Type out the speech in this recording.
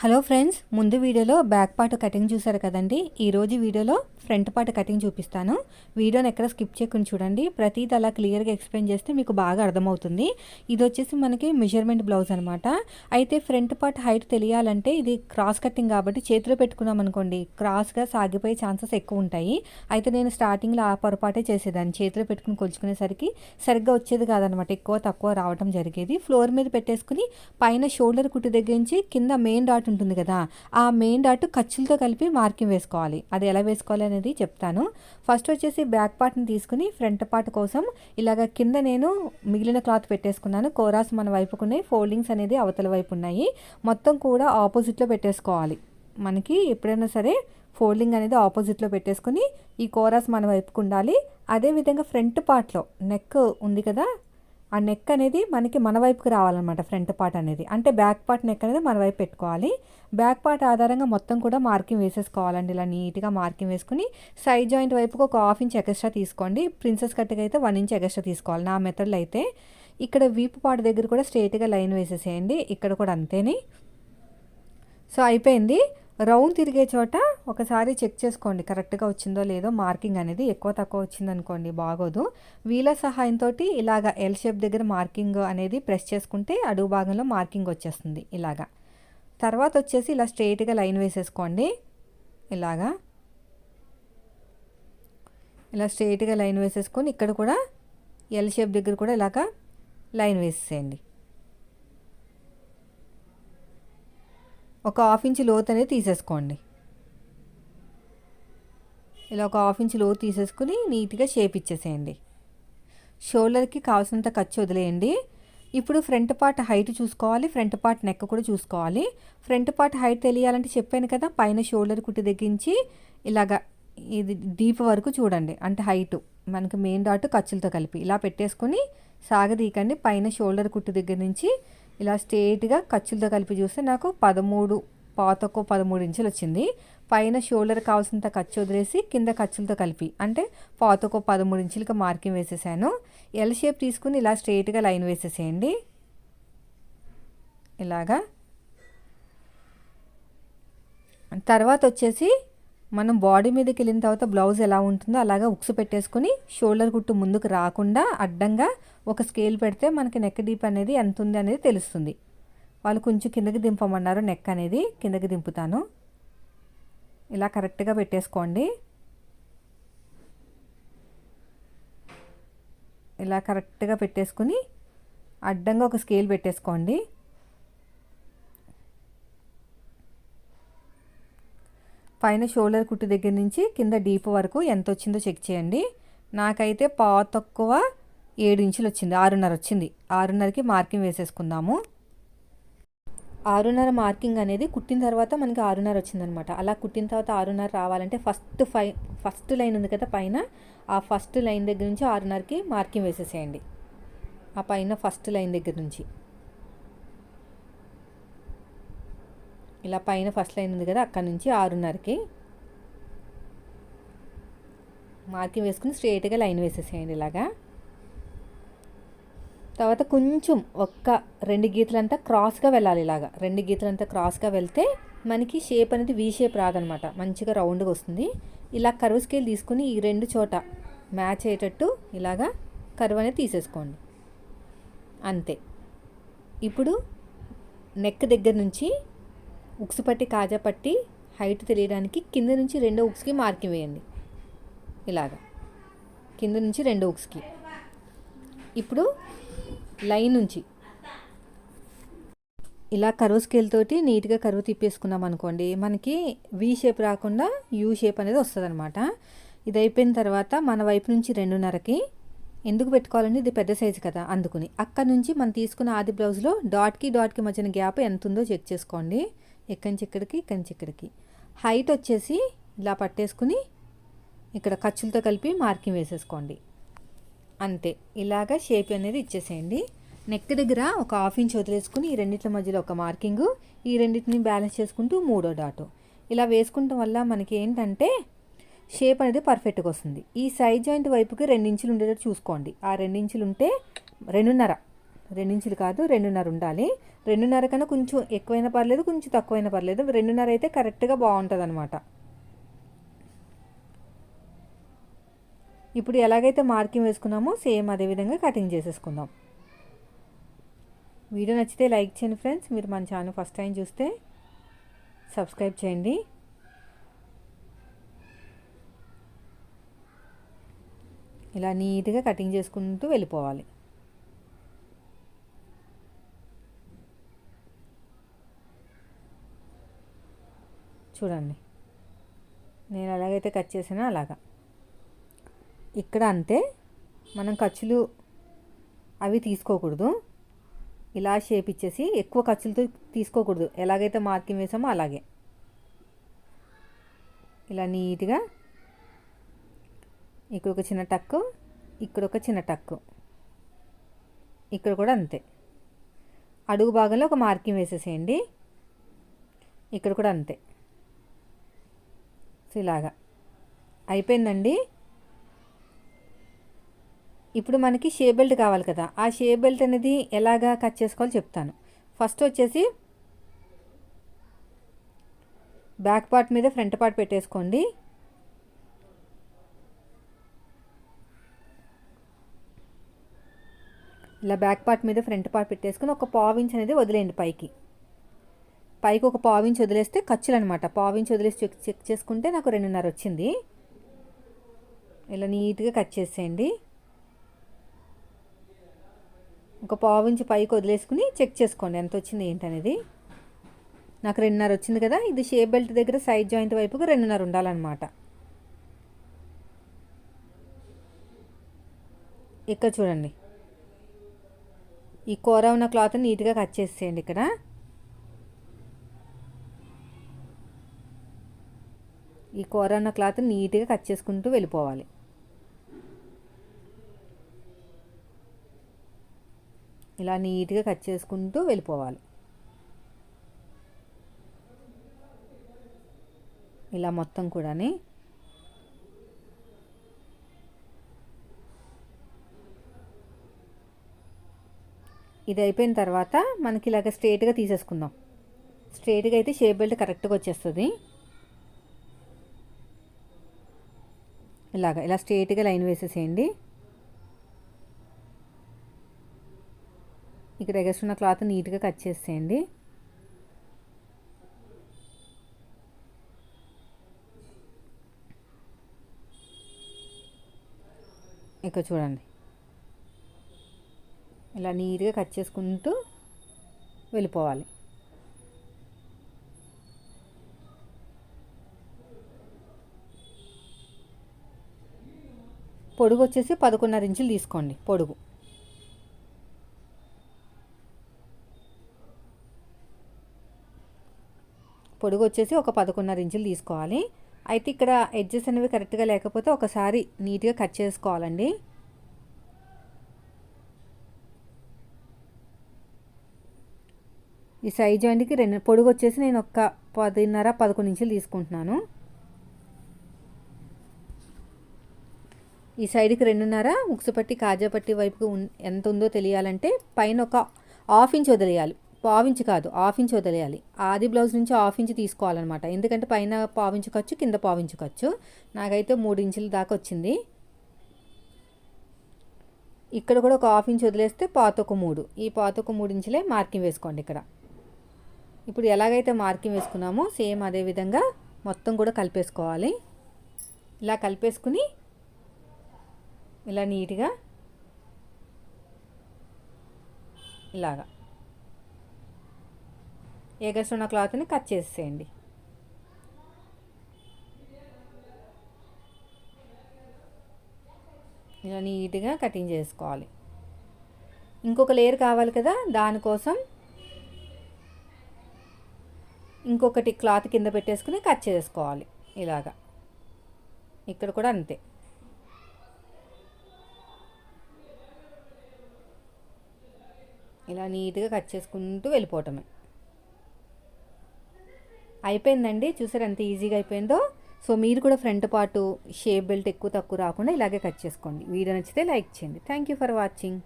Hello friends ముందు వీడియోలో back part cutting చూసారు కదండి. ఈరోజు వీడియోలో ఫ్రంట్ పార్ట్ కటింగ్ చూపిస్తాను. వీడియోని ఎక్కడ స్కిప్ చేయకుండా చూడండి. ప్రతిది అలా క్లియర్గా ఎక్స్ప్లెయిన్ చేస్తే మీకు బాగా అర్థమవుతుంది. ఇది వచ్చేసి మనకి మెజర్మెంట్ బ్లౌజ్ అనమాట అయితే ఫ్రంట్ పార్ట్ హైట్ తెలియాలంటే ఇది క్రాస్ కటింగ్ కాబట్టి చేతిలో పెట్టుకున్నాం అనుకోండి క్రాస్గా సాగిపోయే ఛాన్సెస్ ఎక్కువ ఉంటాయి. అయితే నేను స్టార్టింగ్లో ఆ పొరపాటే చేసేదాన్ని. చేతిలో పెట్టుకుని కొలుచుకునేసరికి సరిగ్గా వచ్చేది కాదనమాట ఎక్కువ తక్కువ రావడం జరిగేది. ఫ్లోర్ మీద పెట్టేసుకుని పైన షోల్డర్ కుట్టు దగ్గర నుంచి కింద మెయిన్ డాట్ ఉంటుంది కదా ఆ మెయిన్ డాట్ ఖర్చులతో కలిపి మార్కింగ్ వేసుకోవాలి. అది ఎలా వేసుకోవాలి అనేది చెప్తాను. ఫస్ట్ వచ్చేసి బ్యాక్ పార్ట్ని తీసుకుని ఫ్రంట్ పార్ట్ కోసం ఇలాగ కింద నేను మిగిలిన క్లాత్ పెట్టేసుకున్నాను. కోరాస్ మన వైపుకున్నాయి ఫోల్డింగ్స్ అనేది అవతల వైపు ఉన్నాయి. మొత్తం కూడా ఆపోజిట్లో పెట్టేసుకోవాలి. మనకి ఎప్పుడైనా సరే ఫోల్డింగ్ అనేది ఆపోజిట్లో పెట్టేసుకుని ఈ కోరాస్ మన వైపుకు ఉండాలి. అదేవిధంగా ఫ్రంట్ పార్ట్లో నెక్ ఉంది కదా ఆ నెక్ అనేది మనకి మన వైపుకి రావాలన్నమాట ఫ్రంట్ పార్ట్ అనేది. అంటే బ్యాక్ పార్ట్ నెక్ అనేది మన వైపు పెట్టుకోవాలి. బ్యాక్ పార్ట్ ఆధారంగా మొత్తం కూడా మార్కింగ్ వేసేసుకోవాలండి. ఇలా నీట్గా మార్కింగ్ వేసుకుని సైడ్ జాయింట్ వైపుకి ఒక హాఫ్ ఇంచ్ ఎక్స్ట్రా తీసుకోండి. ప్రిన్సెస్ కట్కి అయితే వన్ ఇంచ్ ఎక్స్ట్రా తీసుకోవాలి. నా మెథడ్లో అయితే ఇక్కడ వీపు పార్ట్ దగ్గర కూడా స్ట్రేట్గా లైన్ వేసేసేయండి. ఇక్కడ కూడా అంతేని. సో అయిపోయింది. రౌండ్ తిరిగే చోట ఒకసారి చెక్ చేసుకోండి కరెక్ట్గా వచ్చిందో లేదో. మార్కింగ్ అనేది ఎక్కువ తక్కువ వచ్చిందనుకోండి బాగోదు. వీల సహాయంతో ఇలాగ ఎల్ షేప్ దగ్గర మార్కింగ్ అనేది ప్రెస్ చేసుకుంటే అడుగు భాగంలో మార్కింగ్ వచ్చేస్తుంది ఇలాగా. తర్వాత వచ్చేసి ఇలా స్ట్రైట్గా లైన్ వేసేసుకోండి ఇలాగా. ఇలా స్ట్రైట్గా లైన్ వేసేసుకొని ఇక్కడ కూడా ఎల్ షేప్ దగ్గర కూడా ఇలాగా లైన్ వేసేసేయండి. ఒక హాఫ్ ఇంచ్ లోత్ అనేది తీసేసుకోండి. ఇలా ఒక హాఫ్ ఇంచ్ లోతు తీసేసుకుని నీట్గా షేప్ ఇచ్చేసేయండి. షోల్డర్కి కావాల్సినంత ఖర్చు వదిలేయండి. ఇప్పుడు ఫ్రంట్ పార్ట్ హైట్ చూసుకోవాలి ఫ్రంట్ పార్ట్ నెక్ కూడా చూసుకోవాలి. ఫ్రంట్ పార్ట్ హైట్ తెలియాలంటే చెప్పాను కదా పైన షోల్డర్ కుట్టి తగ్గించి ఇలాగా ఇది డీప్ వరకు చూడండి. అంటే హైట్ మనకి మెయిన్ డాట్ ఖర్చులతో కలిపి. ఇలా పెట్టేసుకొని సాగదీకండి పైన షోల్డర్ కుట్టు దగ్గర నుంచి ఇలా స్ట్రేట్గా ఖర్చులతో కలిపి చూస్తే నాకు పదమూడు పాతకు పదమూడు ఇంచులు వచ్చింది. పైన షోల్డర్ కావాల్సినంత ఖర్చు వదిలేసి కింద ఖర్చులతో కలిపి అంటే పాతకు పదమూడు ఇంచులకి మార్కింగ్ వేసేసాను. ఎల్ షేప్ తీసుకుని ఇలా స్ట్రేట్గా లైన్ వేసేసేయండి. ఇలాగా. తర్వాత వచ్చేసి మనం బాడీ మీదకి వెళ్ళిన తర్వాత బ్లౌజ్ ఎలా ఉంటుందో అలాగా ఉక్సు పెట్టేసుకుని షోల్డర్ కుట్టు ముందుకు రాకుండా అడ్డంగా ఒక స్కేల్ పెడితే మనకి నెక్ డీప్ అనేది ఎంత ఉంది అనేది తెలుస్తుంది. వాళ్ళు కొంచెం కిందకి దింపమన్నారు నెక్ అనేది కిందకి దింపుతాను. ఇలా కరెక్ట్గా పెట్టేసుకోండి. ఇలా కరెక్ట్గా పెట్టేసుకుని అడ్డంగా ఒక స్కేల్ పెట్టేసుకోండి. పైన షోల్డర్ కుట్టు దగ్గర నుంచి కింద డీప్ వరకు ఎంత వచ్చిందో చెక్ చేయండి. నాకైతే పా తక్కువ ఏడు ఇంచులు వచ్చింది ఆరున్నర వచ్చింది. ఆరున్నరకి మార్కింగ్ వేసేసుకుందాము. ఆరున్నర మార్కింగ్ అనేది కుట్టిన తర్వాత మనకి ఆరున్నర వచ్చిందనమాట. అలా కుట్టిన తర్వాత ఆరున్నర రావాలంటే ఫస్ట్ ఫై ఫస్ట్ లైన్ ఉంది కదా పైన ఆ ఫస్ట్ లైన్ దగ్గర నుంచి ఆరున్నరకి మార్కింగ్ వేసేసేయండి. ఆ పైన ఫస్ట్ లైన్ దగ్గర నుంచి. ఇలా పైన ఫస్ట్ లైన్ ఉంది కదా అక్కడ నుంచి ఆరున్నరకి మార్కింగ్ వేసుకుని స్ట్రేట్గా లైన్ వేసేసేయండి ఇలాగా. తర్వాత కొంచెం ఒక్క రెండు గీతలంతా క్రాస్గా వెళ్ళాలి ఇలాగా. రెండు గీతలంతా క్రాస్గా వెళ్తే మనకి షేప్ అనేది వీ షేప్ రాదనమాట మంచిగా రౌండ్గా వస్తుంది. ఇలా కరువు స్కేల్ తీసుకుని ఈ రెండు చోట మ్యాచ్ అయ్యేటట్టు ఇలాగా కరువు అనేది తీసేసుకోండి. అంతే. ఇప్పుడు నెక్ దగ్గర నుంచి ఉక్స్ పట్టి కాజా పట్టి హైట్ తెలియడానికి కింద నుంచి రెండో ఉక్స్కి మార్కింగ్ వేయండి ఇలాగా. కింద నుంచి రెండో ఉక్స్కి. ఇప్పుడు లైన్ నుంచి. ఇలా కరువు స్కేల్ తోటి నీట్గా కరువు తిప్పేసుకున్నాం అనుకోండి మనకి వి షేప్ రాకుండా యూ షేప్ అనేది వస్తుంది అనమాట ఇది అయిపోయిన తర్వాత మన వైపు నుంచి రెండున్నరకి ఎందుకు పెట్టుకోవాలండి? ఇది పెద్ద సైజు కదా అందుకుని. అక్కడ నుంచి మనం తీసుకున్న ఆది బ్లౌజ్లో డాట్కి డాట్కి మధ్యన గ్యాప్ ఎంత ఉందో చెక్ చేసుకోండి. ఇక్కడి నుంచి ఇక్కడికి ఇక్కడి నుంచి ఇక్కడికి. హైట్ వచ్చేసి ఇలా పట్టేసుకుని ఇక్కడ ఖర్చులతో కలిపి మార్కింగ్ వేసేసుకోండి. అంతే. ఇలాగా షేప్ అనేది ఇచ్చేసేయండి. నెక్ దగ్గర ఒక హాఫ్ ఇంచ్ వదిలేసుకుని ఈ రెండింటి మధ్యలో ఒక మార్కింగ్ ఈ రెండింటిని బ్యాలెన్స్ చేసుకుంటూ మూడో డాటు. ఇలా వేసుకుంటాం వల్ల మనకి ఏంటంటే షేప్ అనేది పర్ఫెక్ట్గా వస్తుంది. ఈ సైడ్ జాయింట్ వైపుకి రెండించులు ఉండేటట్టు చూసుకోండి. ఆ రెండించులు ఉంటే రెండున్నర. రెండించులు కాదు రెండున్నర ఉండాలి. రెండున్నర కన్నా కొంచెం ఎక్కువైనా పర్లేదు కొంచెం తక్కువైనా పర్లేదు. రెండున్నర అయితే కరెక్ట్గా బాగుంటుంది అనమాట ఇప్పుడు ఎలాగైతే మార్కింగ్ వేసుకున్నామో సేమ్ అదే విధంగా కటింగ్ చేసేసుకుందాం. వీడియో నచ్చితే లైక్ చేయండి ఫ్రెండ్స్. మీరు మన ఛానల్ ఫస్ట్ టైం చూస్తే సబ్స్క్రైబ్ చేయండి. ఇలా నీట్గా కటింగ్ చేసుకుంటూ వెళ్ళిపోవాలి. చూడండి. నేను ఎలాగైతే కట్ చేసానో అలాగా. ఇక్కడ అంతే మనం ఖర్చులు అవి తీసుకోకూడదు. ఇలా షేప్ ఇచ్చేసి ఎక్కువ ఖర్చులతో తీసుకోకూడదు. ఎలాగైతే మార్కింగ్ వేసామో అలాగే. ఇలా నీట్గా ఇక్కడ ఒక చిన్న టక్కు ఇక్కడ ఒక చిన్న టక్కు. ఇక్కడ కూడా అంతే. అడుగు భాగంలో ఒక మార్కింగ్ వేసేసేయండి. ఇక్కడ కూడా అంతే. ఇలాగా. అయిపోయిందండి? ఇప్పుడు మనకి షే బెల్ట్ కావాలి కదా. ఆ షే బెల్ట్ అనేది ఎలాగా కట్ చేసుకోవాలో చెప్తాను. ఫస్ట్ వచ్చేసి బ్యాక్ పార్ట్ మీద ఫ్రంట్ పార్ట్ పెట్టేసుకోండి. ఇలా బ్యాక్ పార్ట్ మీద ఫ్రంట్ పార్ట్ పెట్టేసుకుని ఒక పావించ్ అనేది వదిలేయండి పైకి. పైకి ఒక పావించి వదిలేస్తే ఖర్చులు అనమాట పావించి వదిలేసి చెక్ చెక్ చేసుకుంటే నాకు రెండున్నర వచ్చింది. ఇలా నీట్గా కట్ చేసేయండి. ఒక పావించి పైకి వదిలేసుకుని చెక్ చేసుకోండి ఎంత వచ్చింది ఏంటనేది. నాకు రెండున్నర వచ్చింది కదా ఇది షేప్ బెల్ట్ దగ్గర సైడ్ జాయింట్ వైపుకి రెండున్నర ఉండాలన్నమాట. ఇక్కడ చూడండి. ఈ కూర ఉన్న క్లాత్ నీట్గా కట్ చేసేయండి ఇక్కడ. ఈ కూర ఉన్న క్లాత్ నీట్గా కట్ చేసుకుంటూ వెళ్ళిపోవాలి. ఇలా నీట్గా కట్ చేసుకుంటూ వెళ్ళిపోవాలి. ఇలా మొత్తం కూడా ఇది అయిపోయిన తర్వాత మనకి ఇలాగ స్ట్రేట్గా తీసేసుకుందాం. స్ట్రేట్గా అయితే షేప్ బెల్ట్ కరెక్ట్గా వచ్చేస్తుంది. ఇలాగ ఇలా స్ట్రేట్గా లైన్ వేసేసేయండి. ఇక్కడ ఎగస్ట్రున్న క్లాత్ నీట్గా కట్ చేసేయండి. ఇక్కడ చూడండి. ఇలా నీట్గా కట్ చేసుకుంటూ వెళ్ళిపోవాలి. పొడుగు వచ్చేసి పదకొండున్నర ఇంచులు తీసుకోండి పొడుగు. పొడుగు వచ్చేసి ఒక పదకొండున్నర ఇంచులు తీసుకోవాలి. అయితే ఇక్కడ ఎడ్జెస్ అనేవి కరెక్ట్గా లేకపోతే ఒకసారి నీట్గా కట్ చేసుకోవాలండి. ఈ సైజ్ జాయింట్కి రెండు పొడుగు వచ్చేసి నేను ఒక పదిన్నర పదకొండు ఇంచులు తీసుకుంటున్నాను. ఈ సైడ్కి రెండున్నర ముక్సుపట్టి కాజాపట్టి వైపుకు ఎంత ఉందో తెలియాలంటే పైన ఒక హాఫ్ ఇంచ్ వదిలేయాలి. పావించ్ కాదు హాఫ్ ఇంచ్ వదిలేయాలి. ఆది బ్లౌజ్ నుంచి హాఫ్ ఇంచ్ తీసుకోవాలన్నమాట. ఎందుకంటే పైన పావించు ఖర్చు కింద పావించు ఖర్చు. నాకైతే మూడు ఇంచుల దాకా వచ్చింది. ఇక్కడ కూడా ఒక హాఫ్ ఇంచ్ వదిలేస్తే పాత ఒక మూడు. ఈ పాత ఒక మూడు ఇంచులే మార్కింగ్ వేసుకోండి ఇక్కడ. ఇప్పుడు ఎలాగైతే మార్కింగ్ వేసుకున్నామో సేమ్ అదే విధంగా మొత్తం కూడా కలిపేసుకోవాలి. ఇలా కలిపేసుకుని ఇలా నీట్గా ఇలాగా. ఏగసున్న క్లాత్ని కట్ చేసేయండి ఇలా నీట్గా కటింగ్ చేసుకోవాలి. ఇంకొక లేయర్ కావాలి కదా దానికోసం ఇంకొకటి క్లాత్ కింద పెట్టేసుకుని కట్ చేసుకోవాలి ఇలాగా. ఇక్కడ కూడా అంతే. ఇలా నీట్గా కట్ చేసుకుంటూ వెళ్ళిపోవటమే. అయిపోయిందండి? చూసారు ఎంత ఈజీగా అయిపోయిందో? సో మీరు కూడా ఫ్రంట్ పార్టు షేప్ బెల్ట్ ఎక్కువ తక్కువ రాకుండా ఇలాగే కట్ చేసుకోండి. వీడియో నచ్చితే లైక్ చేయండి. Thank you for watching.